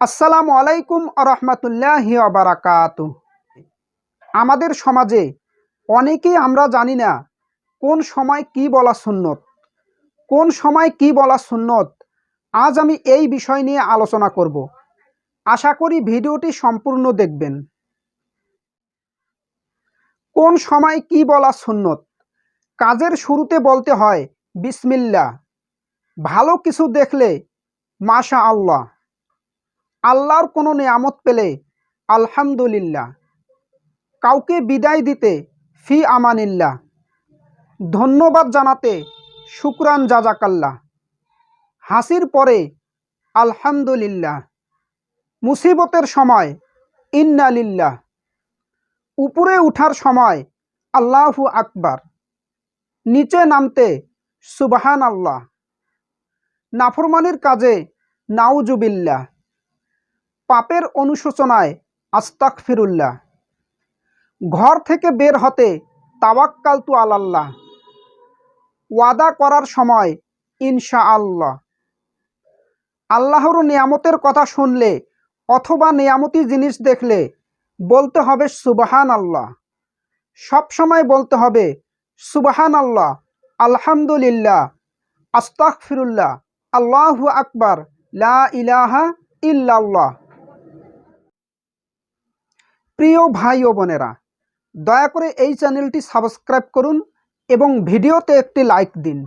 আসসালামু আলাইকুম আরহামতুল্লাহ আবরাকাত আমাদের সমাজে অনেকেই আমরা জানি না কোন সময় কি বলা সুন্নত, কোন সময় কি বলা সুন্নত। আজ আমি এই বিষয় নিয়ে আলোচনা করব। আশা করি ভিডিওটি সম্পূর্ণ দেখবেন। কোন সময় কি বলা সুন্নত? কাজের শুরুতে বলতে হয় বিসমিল্লা ভালো কিছু দেখলে মাশা আল্লাহ আল্লাহর কোনো নিয়ামত পেলে আলহামদুলিল্লাহ। কাউকে বিদায় দিতে ফি আমানিল্লাহ। ধন্যবাদ জানাতে শুক্রান জাজাকাল্লাহ। হাসির পরে আলহামদুলিল্লাহ। মুসিবতের সময় ইন্নালিল্লাহ। উপরে উঠার সময় আল্লাহু আকবার। নিচে নামতে সুবাহান আল্লাহ নাফরমানির কাজে নাউজুবিল্লাহ। পাপের অনুশোচনায় আস্তাক ফিরুল্লাহ ঘর থেকে বের হতে তাওয়াক্কাল তু আলাল্লাহ। ওয়াদা করার সময় ইনশা আল্লাহ আল্লাহর নিয়ামতের কথা শুনলে অথবা নিয়ামতি জিনিস দেখলে বলতে হবে সুবাহান আল্লাহ সব সময় বলতে হবে সুবাহান আল্লাহ আলহামদুলিল্লাহ আস্তাক ফিরুল্লাহ আল্লাহু আকবার, লা ইলাহা ইল্লাল্লাহ। প্রিয় ভাই ও বোনেরা, দয়া করে এই চ্যানেলটি সাবস্ক্রাইব করুন এবং ভিডিওতে একটি লাইক দিন।